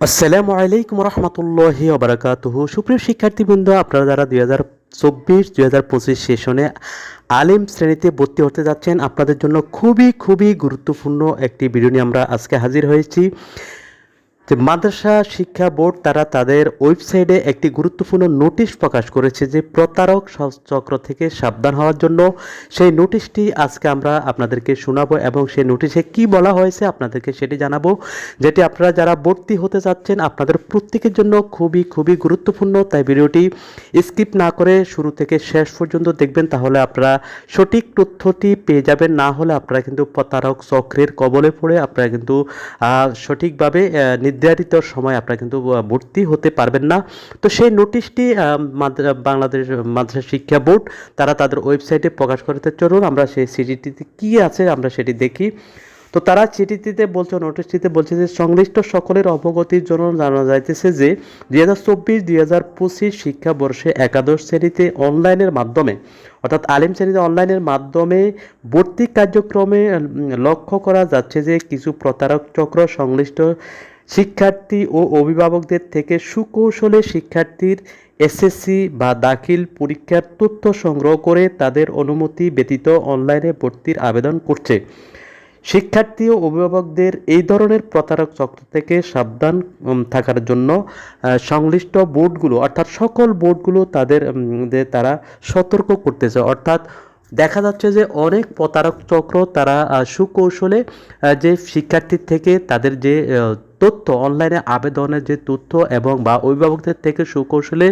আসসালামু আলাইকুম রহমতুল্লাহি ওবরাকাতুহু। সুপ্রিয় শিক্ষার্থীবৃন্দ, আপনারা যারা দুই হাজার চব্বিশ, দুই হাজার পঁচিশ সেশনে আলিম শ্রেণীতে ভর্তি হতে যাচ্ছেন, আপনাদের জন্য খুবই খুবই গুরুত্বপূর্ণ একটি ভিডিও নিয়ে আমরা আজকে হাজির হয়েছি। যে মাদ্রাসা শিক্ষা বোর্ড তারা তাদের ওয়েবসাইটে একটি গুরুত্বপূর্ণ নোটিশ প্রকাশ করেছে যে প্রতারক চক্র থেকে সাবধান হওয়ার জন্য সেই নোটিশটি আজকে আমরা আপনাদেরকে শোনাবো এবং সেই নোটিশে কি বলা হয়েছে আপনাদেরকে সেটি জানাব, যেটি আপনারা যারা ভর্তি হতে চাচ্ছেন আপনাদের প্রত্যেকের জন্য খুবই খুবই গুরুত্বপূর্ণ। তাই ভিডিওটি স্কিপ না করে শুরু থেকে শেষ পর্যন্ত দেখবেন, তাহলে আপনারা সঠিক তথ্যটি পেয়ে যাবেন। না হলে আপনারা কিন্তু প্রতারক চক্রের কবলে পড়ে আপনারা কিন্তু সঠিকভাবে নির্ধারিত সময় আপনারা কিন্তু ভর্তি হতে পারবেন না। তো সেই নোটিশটি বাংলাদেশ মাদ্রাসা শিক্ষা বোর্ড, তারা তাদের ওয়েবসাইটে প্রকাশ করতে চলুন আমরা সেই সিটিটিতে কি আছে আমরা সেটি দেখি। তো তারা চিঠিটিতে বলছে, নোটিশটিতে বলছে যে, সংশ্লিষ্ট সকলের অবগতির জন্য জানা যাইতেছে যে, দুই হাজার চব্বিশ, দুই হাজার পঁচিশ শিক্ষাবর্ষে একাদশ শ্রেণীতে অনলাইনের মাধ্যমে, অর্থাৎ আলিম শ্রেণীতে অনলাইনের মাধ্যমে ভর্তি কার্যক্রমে লক্ষ্য করা যাচ্ছে যে, কিছু প্রতারক চক্র সংশ্লিষ্ট শিক্ষার্থী ও অভিভাবকদের থেকে সুকৌশলে শিক্ষার্থীর এসএসসি বা দাখিল পরীক্ষার তথ্য সংগ্রহ করে তাদের অনুমতি ব্যতীত অনলাইনে ভর্তির আবেদন করছে। শিক্ষার্থী ও অভিভাবকদের এই ধরনের প্রতারক চক্র থেকে সাবধান থাকার জন্য সংশ্লিষ্ট বোর্ডগুলো, অর্থাৎ সকল বোর্ডগুলো তাদের তারা সতর্ক করতেছে। অর্থাৎ দেখা যাচ্ছে যে অনেক প্রতারক চক্র তারা সুকৌশলে যে শিক্ষার্থীর থেকে তাদের যে তথ্য অনলাইনে আবেদনের যে তথ্য এবং বা অভিভাবকদের থেকে সুকৌশলে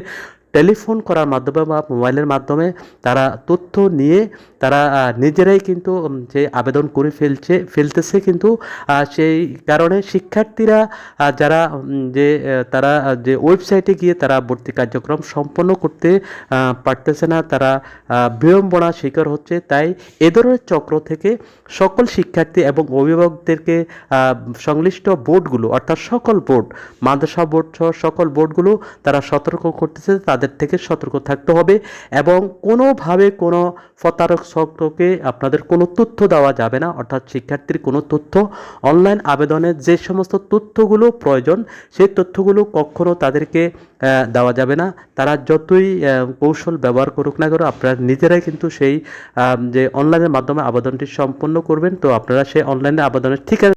টেলিফোন করার মাধ্যমে বা মোবাইলের মাধ্যমে তারা তথ্য নিয়ে তারা নিজেরাই কিন্তু যে আবেদন করে ফেলছে, ফেলতেছে কিন্তু সেই কারণে শিক্ষার্থীরা যারা যে তারা, যে ওয়েবসাইটে গিয়ে তারা ভর্তি কার্যক্রম সম্পন্ন করতে পারতেছে না, তারা বিড়ম্বনা শিকার হচ্ছে। তাই এ ধরনের চক্র থেকে সকল শিক্ষার্থী এবং অভিভাবকদেরকে সংশ্লিষ্ট বোর্ডগুলো, অর্থাৎ সকল বোর্ড, মাদ্রাসা বোর্ড সহ সকল বোর্ডগুলো তারা সতর্ক করতেছে। তাদের থেকে সতর্ক থাকতে হবে এবং কোনোভাবে কোনো প্রতারক চক্রকে আপনাদের কোনো তথ্য দেওয়া যাবে না, অর্থাৎ শিক্ষার্থীর কোনো তথ্য, অনলাইন আবেদনের যে সমস্ত তথ্যগুলো প্রয়োজন, সেই তথ্যগুলো কখনো তাদেরকে দেওয়া যাবে না। তারা যতই কৌশল ব্যবহার করুক না কেন, আপনারা নিজেরাই কিন্তু সেই যে অনলাইনের মাধ্যমে আবেদনটি সম্পন্ন করবেন। তো আপনারা সেই অনলাইনে আবেদনের ঠিকানা